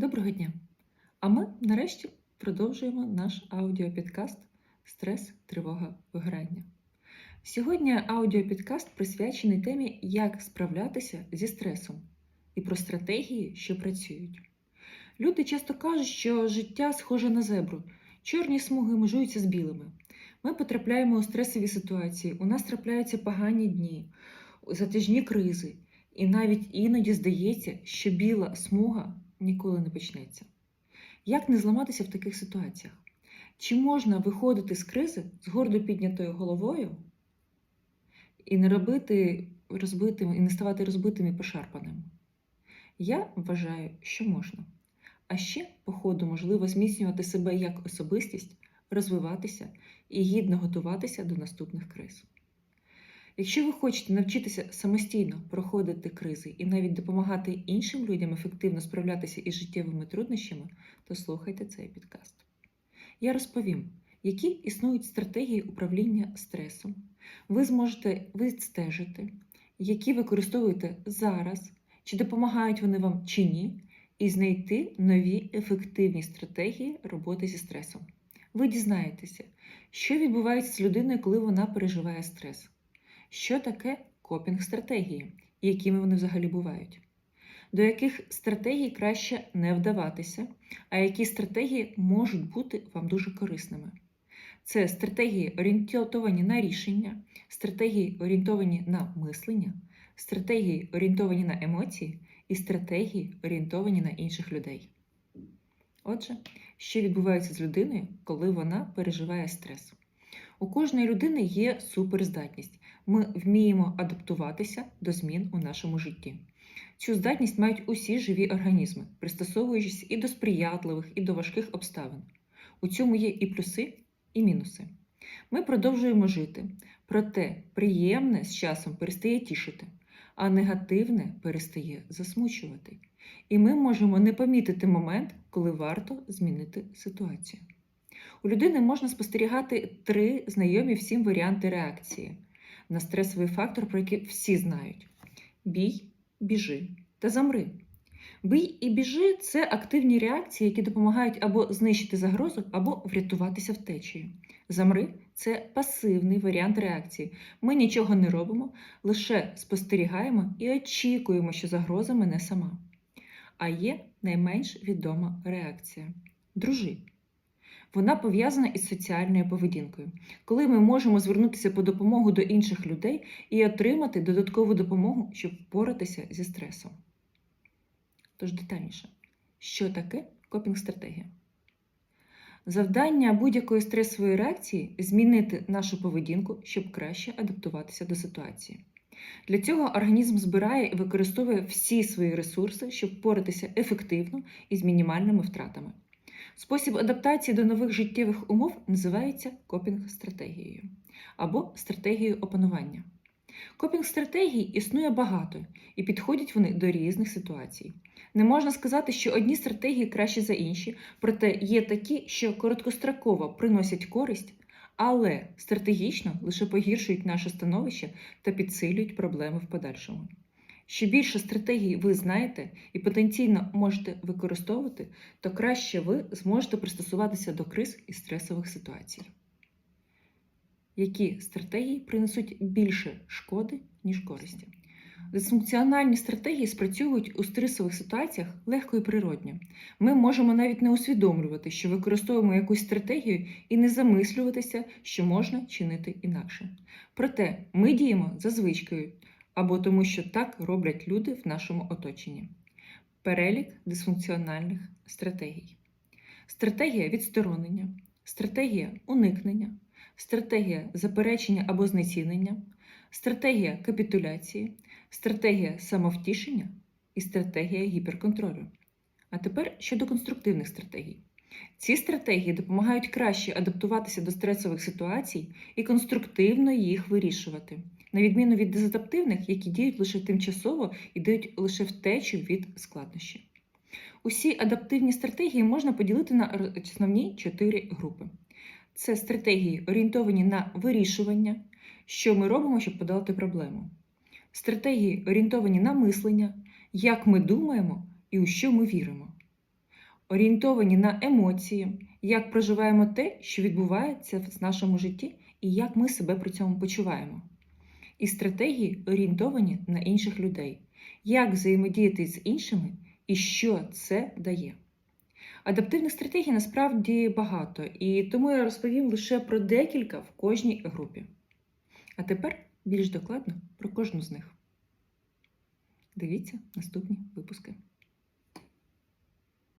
Доброго дня! А ми нарешті продовжуємо наш аудіопідкаст Стрес, тривога, вигорання. Сьогодні аудіопідкаст присвячений темі, як справлятися зі стресом і про стратегії, що працюють. Люди часто кажуть, що життя схоже на зебру, чорні смуги межуються з білими. Ми потрапляємо у стресові ситуації, у нас трапляються погані дні, затяжні кризи, і навіть іноді здається, що біла смуга ніколи не почнеться. Як не зламатися в таких ситуаціях? Чи можна виходити з кризи з гордо піднятою головою і не робити розбитими, і не ставати розбитими і пошарпаними? Я вважаю, що можна. А ще, по ходу, можливо зміцнювати себе як особистість, розвиватися і гідно готуватися до наступних криз. Якщо ви хочете навчитися самостійно проходити кризи і навіть допомагати іншим людям ефективно справлятися із життєвими труднощами, то слухайте цей підкаст. Я розповім, які існують стратегії управління стресом. Ви зможете відстежити, які використовуєте зараз, чи допомагають вони вам чи ні, і знайти нові ефективні стратегії роботи зі стресом. Ви дізнаєтеся, що відбувається з людиною, коли вона переживає стрес. Що таке копінг-стратегії і якими вони взагалі бувають? До яких стратегій краще не вдаватися, а які стратегії можуть бути вам дуже корисними? Це стратегії орієнтовані на рішення, стратегії орієнтовані на мислення, стратегії орієнтовані на емоції і стратегії орієнтовані на інших людей. Отже, що відбувається з людиною, коли вона переживає стрес? У кожної людини є суперздатність. Ми вміємо адаптуватися до змін у нашому житті. Цю здатність мають усі живі організми, пристосовуючись і до сприятливих, і до важких обставин. У цьому є і плюси, і мінуси. Ми продовжуємо жити, проте приємне з часом перестає тішити, а негативне перестає засмучувати. І ми можемо не помітити момент, коли варто змінити ситуацію. У людини можна спостерігати три знайомі всім варіанти реакції на стресовий фактор, про який всі знають: бій, біжи та замри. Бій і біжи це активні реакції, які допомагають або знищити загрозу, або врятуватися втечею. Замри це пасивний варіант реакції. Ми нічого не робимо, лише спостерігаємо і очікуємо, що загроза мене сама. А є найменш відома реакція дружи. Вона пов'язана із соціальною поведінкою, коли ми можемо звернутися по допомогу до інших людей і отримати додаткову допомогу, щоб впоратися зі стресом. Тож детальніше, що таке копінг-стратегія? Завдання будь-якої стресової реакції змінити нашу поведінку, щоб краще адаптуватися до ситуації. Для цього організм збирає і використовує всі свої ресурси, щоб впоратися ефективно і з мінімальними втратами. Спосіб адаптації до нових життєвих умов називається копінг-стратегією або стратегією опанування. Копінг-стратегій існує багато і підходять вони до різних ситуацій. Не можна сказати, що одні стратегії краще за інші, проте є такі, що короткостроково приносять користь, але стратегічно лише погіршують наше становище та підсилюють проблеми в подальшому. Що більше стратегій ви знаєте і потенційно можете використовувати, то краще ви зможете пристосуватися до криз і стресових ситуацій. Які стратегії принесуть більше шкоди, ніж користі? Дисфункціональні стратегії спрацьовують у стресових ситуаціях легко і природньо. Ми можемо навіть не усвідомлювати, що використовуємо якусь стратегію і не замислюватися, що можна чинити інакше. Проте ми діємо за звичкою або тому, що так роблять люди в нашому оточенні. Перелік дисфункціональних стратегій. Стратегія відсторонення, стратегія уникнення, стратегія заперечення або знецінення, стратегія капітуляції, стратегія самовтішення і стратегія гіперконтролю. А тепер щодо конструктивних стратегій. Ці стратегії допомагають краще адаптуватися до стресових ситуацій і конструктивно їх вирішувати, на відміну від дезадаптивних, які діють лише тимчасово і дають лише втечу від складнощів. Усі адаптивні стратегії можна поділити на основні чотири групи. Це стратегії, орієнтовані на вирішування, що ми робимо, щоб подолати проблему. Стратегії орієнтовані на мислення, як ми думаємо і у що ми віримо. Орієнтовані на емоції, як проживаємо те, що відбувається в нашому житті, і як ми себе при цьому почуваємо. І стратегії орієнтовані на інших людей, як взаємодіяти з іншими і що це дає. Адаптивних стратегій насправді багато, і тому я розповім лише про декілька в кожній групі. А тепер більш докладно про кожну з них. Дивіться наступні випуски.